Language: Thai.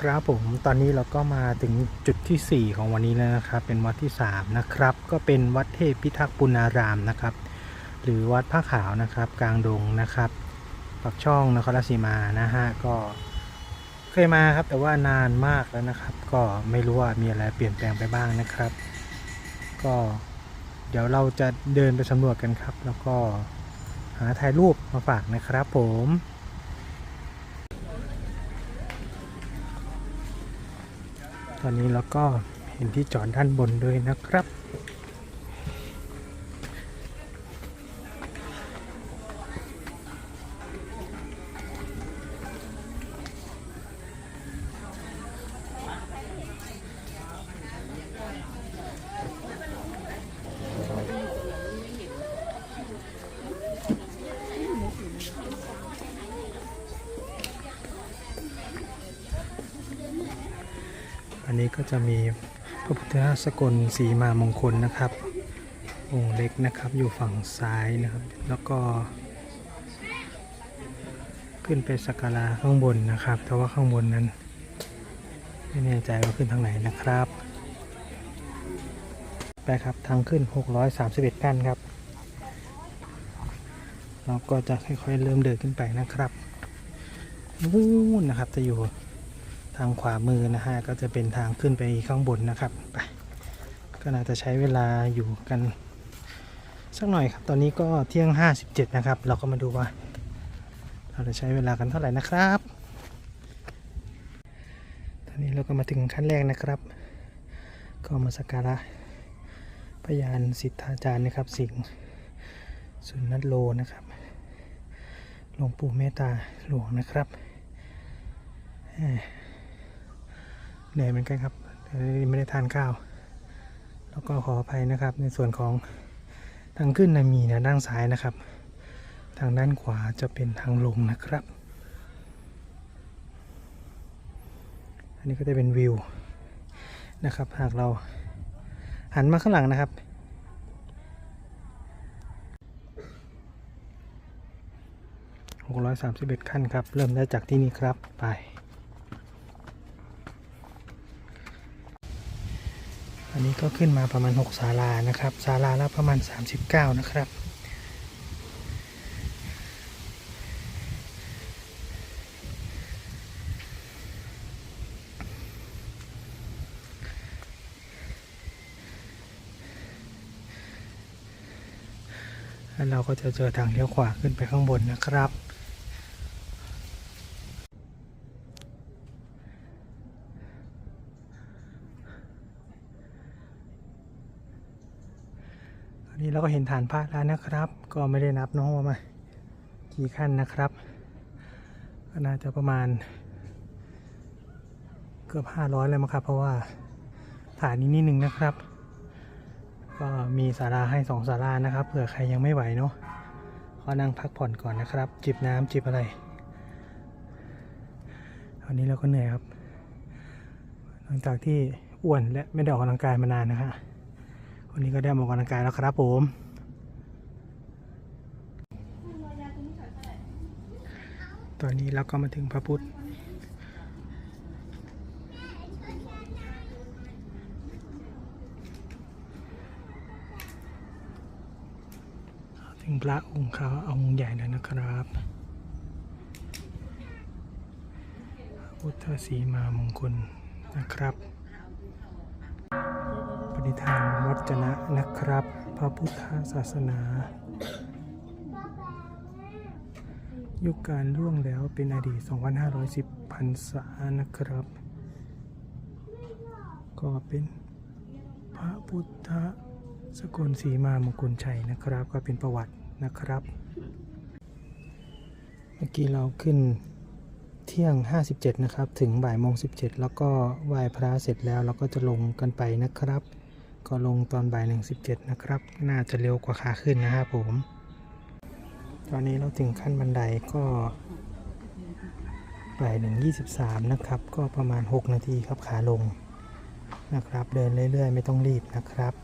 ครับผมตอนนี้เราก็มาถึงจุดที่ 4 ของวันนี้แล้วนะครับ เป็นวัดที่ 3 นะครับ ก็เป็นวัดเทพพิทักษ์ปุณารามนะครับ หรือวัดผ้าขาวนะครับ กลางดงนะครับปักช่องนครราชสีมานะฮะก็เคยมาครับแต่ว่านานมากแล้วนะครับ ก็ไม่รู้ว่ามีอะไรเปลี่ยนแปลงไปบ้างนะครับ ก็เดี๋ยวเราจะเดินไปสำรวจกันครับ แล้วก็หาถ่ายรูปมาฝากนะครับผม ตอนนี้เราก็เห็นที่จอดด้านบนด้วยนะครับ นนี้ก็จะมีพระพุทธสกลสีมามงคลนะครับ องค์เล็กนะครับอยู่ฝั่งซ้ายนะครับ แล้วก็ ขึ้นไปสักการะข้างบนนะครับ แต่ว่าข้างบนนั้น ไม่แน่ใจว่าขึ้นทางไหนนะครับ ไปครับทางขึ้น 631ขั้นครับ เราก็จะค่อยๆเริ่มเดินขึ้นไปนะครับนู่นนะครับจะอยู่ ทางขวามือนะฮะก็จะเป็นทางขึ้นไปข้างบนนะครับไปก็น่าจะใช้เวลาอยู่กันสักหน่อยครับ ตอนนี้ก็เที่ยง 57 นะครับ เราก็มาดูว่า เราจะใช้เวลากันเท่าไหร่นะครับ ตอนนี้เราก็มาถึงขั้นแรกนะครับ ก็มาสักการะพยานสิทธาจารย์นะครับ สิงห์สุนัตโลนะครับหลวงปู่เมตตาหลวงนะครับ เหนื่อยเหมือนกันครับไม่ได้ทานข้าว แล้วก็ขออภัยนะครับ ในส่วนของทางขึ้นนะมีนะด้านซ้ายนะครับ ทางด้านขวาจะเป็นทางลงนะครับ อันนี้ก็จะเป็นวิวนะครับ หากเราหันมาข้างหลังนะครับ631 ขั้นครับ เริ่มได้จากที่นี่ครับ ไป อันนี้ก็ขึ้นมาประมาณ 6 ศาลานะครับ ศาลาละประมาณ 39 นะครับ แล้วเราก็จะเจอทางเลี้ยวขวาขึ้นไปข้างบนนะครับ นนี้เราก็เห็นฐานพระแล้วนะครับ ก็ไม่ได้นับน้องว่ามากี่ขั้นนะครับก็น่าจะประมาณ เกือบ500เลยมั้งครับ เพราะว่าฐานนี้นิดนึงนะครับ ก็มีศาลาให้สองศาลานะครับเผื่อใครยังไม่ไหวเนาะก็นั่งพักผ่อนก่อนนะครับ จิบน้ำจิบอะไรวันนี้เราก็เหนื่อยครับ หลังจากที่อ้วนและไม่ได้ออกกำลังกายมานานนะครับ วันนี้ก็ได้มาออกกำลังกายแล้วครับผมตอนนี้เราก็มาถึงพระพุทธถึงพระองค์เขาองค์ใหญ่แล้วนะครับพุทธสีมามงคลนะครับ ปฏิทานวัจนะนะครับ พระพุทธศาสนา ยุคการล่วงแล้วเป็นอดีต 2,510พรรษานะครับ ก็เป็นพระพุทธสกลสีมามงคลชัยนะครับ ก็เป็นประวัตินะครับ เมื่อกี้เราขึ้นเที่ยง 57 นะครับ ถึงบ่ายโมง 17 แล้วก็ไหว้พระเสร็จแล้ว เราก็จะลงกันไปนะครับ ก็ลงตอนบ่ายหนึ่งสิบเจ็ดนะครับ น่าจะเร็วกว่าขาขึ้นนะครับผม ตอนนี้เราถึงขั้นบันไดก็บ่ายหนึ่งยี่สิบสามนะครับ ก็ประมาณหกนาทีครับขาลงนะครับ เดินเรื่อยๆ ไม่ต้องรีบนะครับ